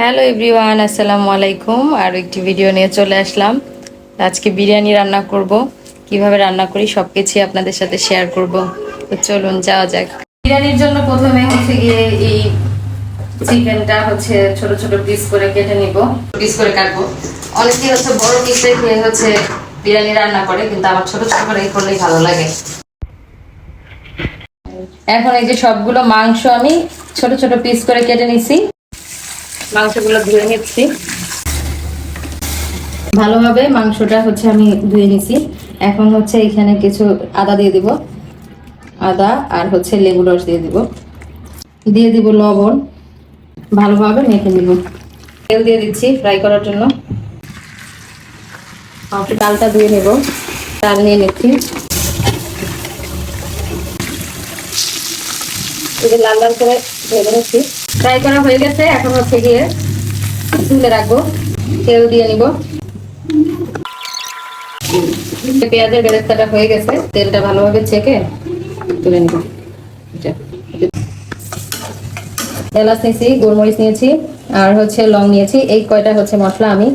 Hello everyone আসসালামু আলাইকুম আর একটি ভিডিও নিয়ে চলে আসলাম। আজকে বিরিয়ানি রান্না করব। কীভাবে রান্না করি সব কিছুই আপনাদের সাথে শেয়ার করব। তো চলুন, যাওয়া যাক। বিরিয়ানির জন্য প্রথমে হচ্ছে গিয়ে এই চিকেনটা হচ্ছে ছোট ছোট পিস করে কেটে নিব। পিস করে কাটবো। অনেকে হচ্ছে বড় পিস রেখে হচ্ছে বিরিয়ানি রান্না করে, কিন্তু আমার ছোট ছোট করে করলেই ভালো লাগে। এখন এই যে সবগুলো মাংস আমি ছোট ছোট পিস করে কেটে নিছি। মাংসগুলো ধুয়ে নিচ্ছি। ভালোভাবে মাংসটা হচ্ছে আমি ধুয়ে নিছি। এখন হচ্ছে এখানে কিছু আদা দিয়ে দিব। আদা আর হচ্ছে লেবু রস দিয়ে দিব। দিয়ে দিব লবণ। ভালোভাবে মেখে নিব। তেল দিয়ে দিচ্ছি ফ্রাই করার জন্য। ডালটা ধুয়ে নেব। ডাল নিয়ে নিচ্ছি। লাল লাল করে ভেজে নিচ্ছি। ফ্রাই করা হয়ে গেছে, এখন হচ্ছে গিয়ে তুলে রাখব। তেল দিয়ে নিব। পেঁয়াজের বেরেস্তাটা হয়ে গেছে, তেলটা ভালোভাবে ছেঁকে তুলে নিব। এলাচ নিয়েছি, গোলমরিচ নিয়েছি, আর হচ্ছে লং নিয়েছি। এই কয়টা হচ্ছে মশলা আমি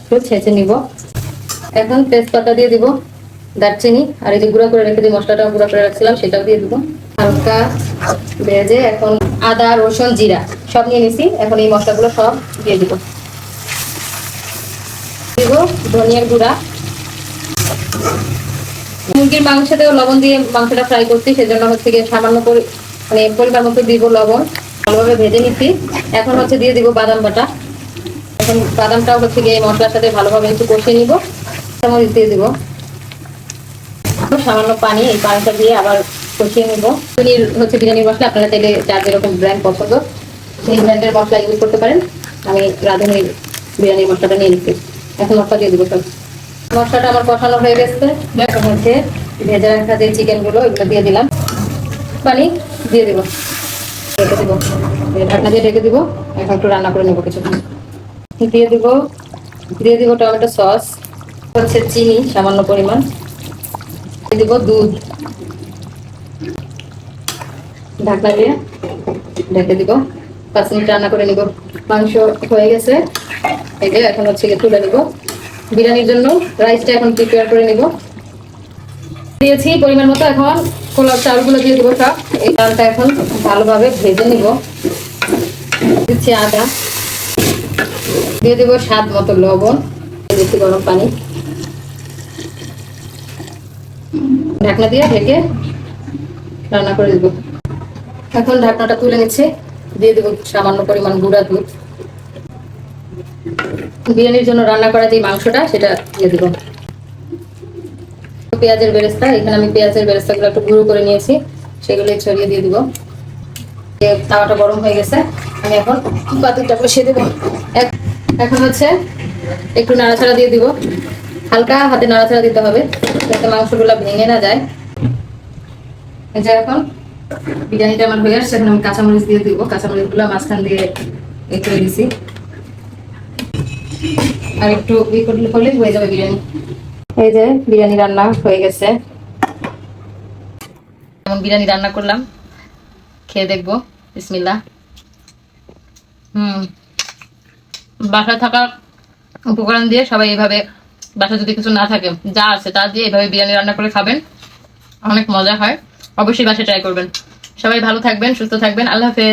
একটু ছেঁচে নিব। এখন তেজপাতা দিয়ে দিব, দারচিনি, আর এই যে গুঁড়া করে রেখে দিয়ে মশলাটা গুঁড়া করে রাখছিলাম, সেটাও দিয়ে দিব। হালকা ভেজে এখন আদা, রসুন, জিরা সব নিয়ে নিছি। এখন এই মশলাগুলো সব দিয়ে দিব। দিব ধনিয়ার গুঁড়া। মুরগির মাংসতেও লবণ দিয়ে মাংসটা ফ্রাই করছি, সেজন্য হচ্ছে গিয়ে সামান্য করে মানে পরিমাণ মতো দিব লবণ। ভালোভাবে ভেজে নিচ্ছি। এখন হচ্ছে দিয়ে দিব বাদাম বাটা। এখন বাদামটাও হচ্ছে গিয়ে মশলার সাথে ভালোভাবে একটু কষিয়ে নিব। চামচ দিয়ে দিব। সামান্য পানি, এই পানিটা দিয়ে আবার কষিয়ে নেব। পনির হচ্ছে বিরিয়ানি মশলা, আপনারা চাইলে যার যেরকম ব্র্যান্ড পছন্দ, সেই ব্র্যান্ডের মশলা ইউজ করতে পারেন। আমি রাঁধুনির বিরিয়ানির মশলাটা নিয়ে নিচ্ছি। এখন মশলা দিয়ে দেবো সব মশলাটা আমার কষানো হয়ে গেছে। এখন হচ্ছে ভেজে রাখা যে চিকেনগুলো এগুলো দিয়ে দিলাম। পানি দিয়ে দিব। রেখে দিব। ঢাকনা দিয়ে রেখে দিব। এখন একটু রান্না করে নেব কিছুক্ষণ। দিয়ে দিব দিয়ে দিব টমেটো সস। হচ্ছে চিনি, সামান্য পরিমাণ। দিয়ে দিব দুধ। ঢাকনা দিয়ে ঢেকে দিব। পাঁচ মিনিট রান্না করে নিব। মাংস হয়ে গেছে। এই যে, এখন হচ্ছে গিয়ে তুলে নিব। বিরিয়ানির জন্য রাইসটা এখন প্রিপেয়ার করে নিব। দিয়েছি পরিমাণ মতো। এখন কোলার চাউলগুলো দিয়ে দেবো সব। এই চালটা এখন ভালোভাবে ভেজে নিব। দিচ্ছি আদা। দিয়ে দেবো স্বাদ মতো লবণ। দিচ্ছি গরম পানি। ঢাকনা দিয়ে ঢেকে রান্না করে দেবো এখন ঢাকনাটা তুলে নিচ্ছে দিয়ে দেবো সামান্য পরিমাণ গুঁড়া দুধ। বিরিয়ানির জন্য রান্না করা যে মাংসটা, সেটা দিয়ে দেবো। পেঁয়াজের বেরেস্তা, এখানে আমি পেঁয়াজের বেরেস্তাগুলো একটু গুঁড়ো করে নিয়েছি, সেগুলো ছড়িয়ে দিয়ে দিব। তাওয়াটা গরম হয়ে গেছে, আমি এখন পাতিলটা বসিয়ে দেবো। এখন হচ্ছে একটু নাড়াচাড়া দিয়ে দিব। হালকা হাতে নাড়াচাড়া দিতে হবে, যাতে মাংসগুলো ভেঙে না যায়। এখন বিরিয়ানিটা আমার হয়ে আসছে, এখন আমি কাঁচামরিচ দিয়ে দিব। কাঁচামরিচগুলো মাঝখান দিয়ে এ করে দিছি। আর একটু ই করলে হয়ে যাবে বিরিয়ানি। এই যে বিরিয়ানি রান্না হয়ে গেছে। এখন বিরিয়ানি রান্না করলাম। খেয়ে দেখব। বিসমিল্লাহ। হুম। বাসায় থাকা উপকরণ দিয়ে সবাই এইভাবে বাসা যদি কিছু না থাকে, যা আছে তা দিয়ে এইভাবে বিরিয়ানি রান্না করে খাবেন। অনেক মজা হয়। অবশ্যই বাসায় ট্রাই করবেন। সবাই ভালো থাকবেন সুস্থ থাকবেন। আল্লাহ হাফেজ।